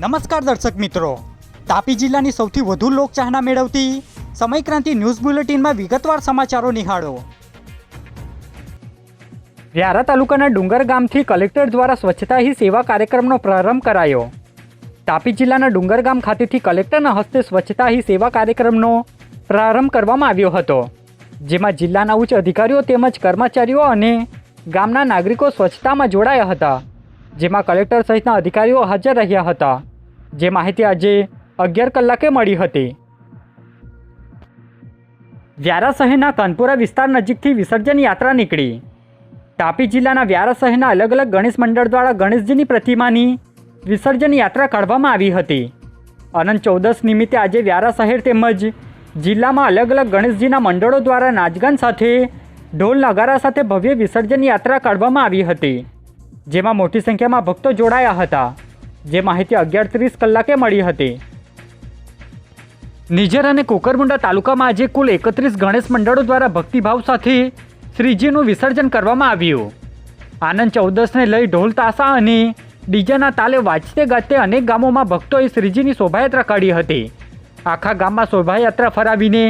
નમસ્કાર દર્શક મિત્રો. તાપી જિલ્લાની સૌથી વધુ લોકચાહના મેળવતી સમયક્રાંતિ ન્યૂઝ બુલેટિનમાં વિગતવાર સમાચારો નિહાળો. વ્યારા તાલુકાના ડુંગર ગામથી કલેક્ટર દ્વારા સ્વચ્છતા હી સેવા કાર્યક્રમનો પ્રારંભ કરાયો. તાપી જિલ્લાના ડુંગર ગામ ખાતેથી કલેક્ટરના હસ્તે સ્વચ્છતા હી સેવા કાર્યક્રમનો પ્રારંભ કરવામાં આવ્યો હતો. જેમાં જિલ્લાના ઉચ્ચ અધિકારીઓ તેમજ કર્મચારીઓ અને ગામના નાગરિકો સ્વચ્છતામાં જોડાયા હતા. જેમાં કલેક્ટર સહિતના અધિકારીઓ હાજર રહ્યા હતા. જે માહિતી આજે અગિયાર કલાકે મળી હતી. વ્યારા શહેરના કાનપુરા વિસ્તાર નજીકથી વિસર્જન યાત્રા નીકળી. તાપી જિલ્લાના વ્યારા શહેરના અલગ અલગ ગણેશ મંડળ દ્વારા ગણેશજીની પ્રતિમાની વિસર્જન યાત્રા કાઢવામાં આવી હતી. અનંત ચૌદસ નિમિત્તે આજે વ્યારા શહેર તેમજ જિલ્લામાં અલગ અલગ ગણેશજીના મંડળો દ્વારા નાચગાન સાથે ઢોલ નગારા સાથે ભવ્ય વિસર્જન યાત્રા કાઢવામાં આવી હતી. જેમાં મોટી સંખ્યામાં ભક્તો જોડાયા હતા, જે માહિતી અગિયાર ત્રીસ કલાકે મળી હતી. નિઝર અને કુકરમુંડા તાલુકામાં આજે કુલ એકત્રીસ ગણેશ મંડળો દ્વારા ભક્તિભાવ સાથે શ્રીજીનું વિસર્જન કરવામાં આવ્યું. આનંદ ચૌદસને લઈ ઢોલ તાસા અને ડીજેના તાલે વાંચતે ગાજતે અનેક ગામોમાં ભક્તોએ શ્રીજીની શોભાયાત્રા કાઢી હતી. આખા ગામમાં શોભાયાત્રા ફરાવીને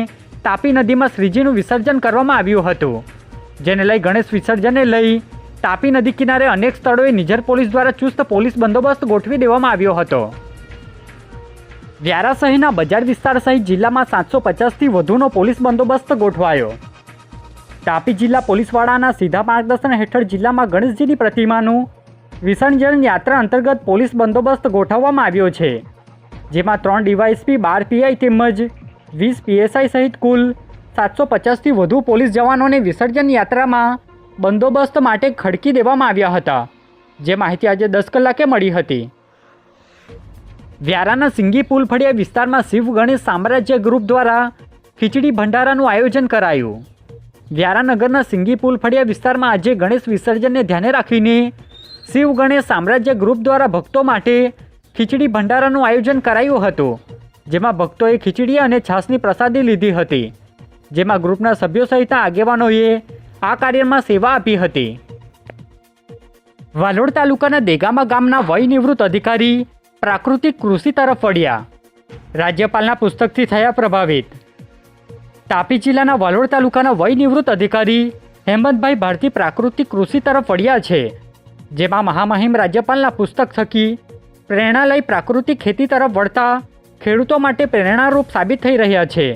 તાપી નદીમાં શ્રીજીનું વિસર્જન કરવામાં આવ્યું હતું, જેને લઈ ગણેશ વિસર્જનને લઈ તાપી નદી કિનારે અનેક સ્થળોએ નિઝર પોલીસ દ્વારા ચુસ્ત પોલીસ બંદોબસ્ત ગોઠવી દેવામાં આવ્યો હતો. વ્યારા શહેરના બજાર વિસ્તાર સહિત જિલ્લામાં સાતસો પચાસથી વધુનો પોલીસ બંદોબસ્ત ગોઠવાયો. તાપી જિલ્લા પોલીસવાળાના સીધા માર્ગદર્શન હેઠળ જિલ્લામાં ગણેશજીની પ્રતિમાનું વિસર્જન યાત્રા અંતર્ગત પોલીસ બંદોબસ્ત ગોઠવવામાં આવ્યો છે. જેમાં ત્રણ ડીવાયએસપી, બાર પીઆઈ તેમજ વીસ પીએસઆઈ સહિત કુલ સાતસો પચાસથી વધુ પોલીસ જવાનોને વિસર્જન યાત્રામાં બંદોબસ્ત માટે ખડકી દેવામાં આવ્યા હતા, જે માહિતી આજે દસ કલાકે મળી હતી. વ્યારાના સિંગી પુલ ફળિયા વિસ્તારમાં શિવ ગણેશ સામ્રાજ્ય ગ્રુપ દ્વારા ખીચડી ભંડારાનું આયોજન કરાયું. વ્યારાનગરના સિંગી પુલ ફળિયા વિસ્તારમાં આજે ગણેશ વિસર્જનને ધ્યાને રાખીને શિવ ગણેશ સામ્રાજ્ય ગ્રુપ દ્વારા ભક્તો માટે ખીચડી ભંડારાનું આયોજન કરાયું હતું, જેમાં ભક્તોએ ખીચડી અને છાશની પ્રસાદી લીધી હતી, જેમાં ગ્રુપના સભ્યો સહિતના આગેવાનોએ આ કાર્યમાં સેવા આપી હતી. વાલોડ તાલુકાના દેગામા ગામના વય નિવૃત્ત અધિકારી પ્રાકૃતિક કૃષિ તરફ વળ્યા. રાજ્યપાલના પુસ્તકથી થયા પ્રભાવિત. તાપી જિલ્લાના વાલોડ તાલુકાના વય નિવૃત્ત અધિકારી હેમંતભાઈ ભારતી પ્રાકૃતિક કૃષિ તરફ વળ્યા છે, જેમાં મહામહિમ રાજ્યપાલના પુસ્તક થકી પ્રેરણા લઈ પ્રાકૃતિક ખેતી તરફ વળતા ખેડૂતો માટે પ્રેરણારૂપ સાબિત થઈ રહ્યા છે.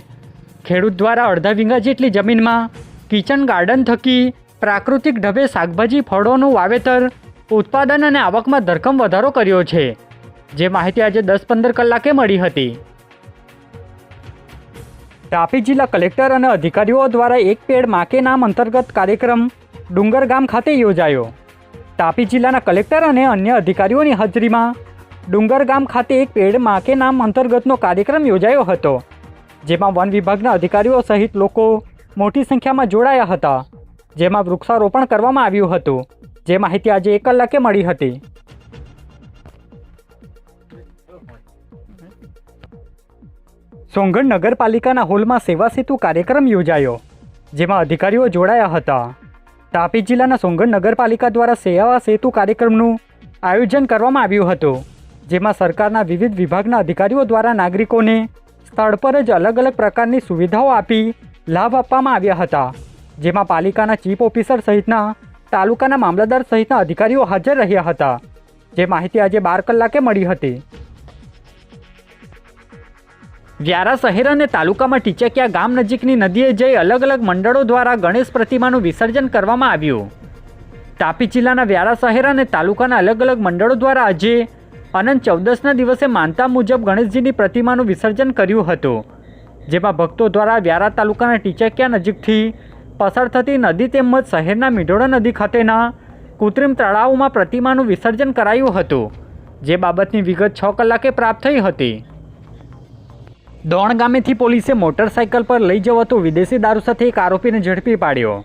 ખેડૂત દ્વારા અડધા વીંગા જેટલી જમીનમાં કિચન ગાર્ડન થકી પ્રાકૃતિક ઢબે શાકભાજી, ફળોનું વાવેતર, ઉત્પાદન અને આવકમાં ધરખમ વધારો કર્યો છે. જે માહિતી આજે દસ પંદર કલાકે મળી હતી. તાપી જિલ્લા કલેક્ટર અને અધિકારીઓ દ્વારા એક પેડ માકે નામ અંતર્ગત કાર્યક્રમ ડુંગર ગામ ખાતે યોજાયો. તાપી જિલ્લાના કલેક્ટર અને અન્ય અધિકારીઓની હાજરીમાં ડુંગર ગામ ખાતે એક પેડ માકે નામ અંતર્ગતનો કાર્યક્રમ યોજાયો હતો, જેમાં વન વિભાગના અધિકારીઓ સહિત લોકો મોટી સંખ્યામાં જોડાયા હતા, જેમાં વૃક્ષારોપણ કરવામાં આવ્યું હતું, જે માહિતી આજે એક કલાકે મળી હતી. સોંગઢ નગરપાલિકાના હોલમાં સેવા સેતુ કાર્યક્રમ યોજાયો, જેમાં અધિકારીઓ જોડાયા હતા. તાપી જિલ્લાના સોંગઢ નગરપાલિકા દ્વારા સેવા સેતુ કાર્યક્રમનું આયોજન કરવામાં આવ્યું હતું, જેમાં સરકારના વિવિધ વિભાગના અધિકારીઓ દ્વારા નાગરિકોને સ્થળ પર જ અલગ અલગ પ્રકારની સુવિધાઓ આપી લાભ આપવામાં આવ્યા હતા, જેમાં પાલિકાના ચીફ ઓફિસર સહિતના તાલુકાના મામલતદાર સહિતના અધિકારીઓ હાજર રહ્યા હતા, જે માહિતી આજે બાર કલાકે મળી હતી. વ્યારા શહેર અને તાલુકામાં ટીચકિયા ગામ નજીકની નદીએ જઈ અલગ અલગ મંડળો દ્વારા ગણેશ પ્રતિમાનું વિસર્જન કરવામાં આવ્યું. તાપી જિલ્લાના વ્યારા શહેર અને તાલુકાના અલગ અલગ મંડળો દ્વારા આજે અનંત ચૌદસના દિવસે માનતા મુજબ ગણેશજીની પ્રતિમાનું વિસર્જન કર્યું હતું. જેમાં ભક્તો દ્વારા વ્યારા તાલુકાના ટીચકિયા નજીકથી પસાર થતી નદી તેમજ શહેરના મીઢોળા નદી ખાતેના કૃત્રિમ તળાવમાં પ્રતિમાનું વિસર્જન કરાયું હતું, જે બાબતની વિગત છ કલાકે પ્રાપ્ત થઈ હતી. દોણ ગામેથી પોલીસે મોટરસાયકલ પર લઈ જવાતો વિદેશી દારૂ સાથે એક આરોપીને ઝડપી પાડ્યો.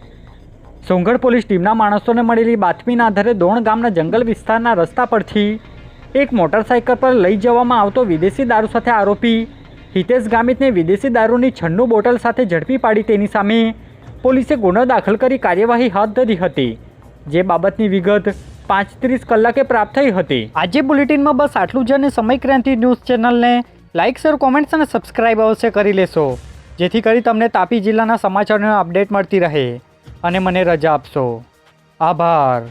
સોંગઢ પોલીસ ટીમના માણસોને મળેલી બાતમીના આધારે દોણ ગામના જંગલ વિસ્તારના રસ્તા પરથી એક મોટરસાયકલ પર લઈ જવામાં આવતો વિદેશી દારૂ સાથે આરોપી હિતેશ ગામિતને વિદેશી દારૂની છન્નું બોટલ સાથે ઝડપી પાડી તેની સામે પોલીસે ગુનો દાખલ કરી કાર્યવાહી હાથ ધરી હતી, જે બાબતની વિગત પાંચ ત્રીસ કલાકે પ્રાપ્ત થઈ હતી. આજે બુલેટિનમાં બસ આટલું જ અને સમય ક્રાંતિ ન્યૂઝ ચેનલને લાઇક, શેર, કોમેન્ટ્સ અને સબસ્ક્રાઇબ અવશ્ય કરી લેશો, જેથી કરી તમને તાપી જિલ્લાના સમાચારનો અપડેટ મળતી રહે. અને મને રજા આપશો. આભાર.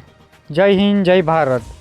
જય હિન્દ, જય ભારત.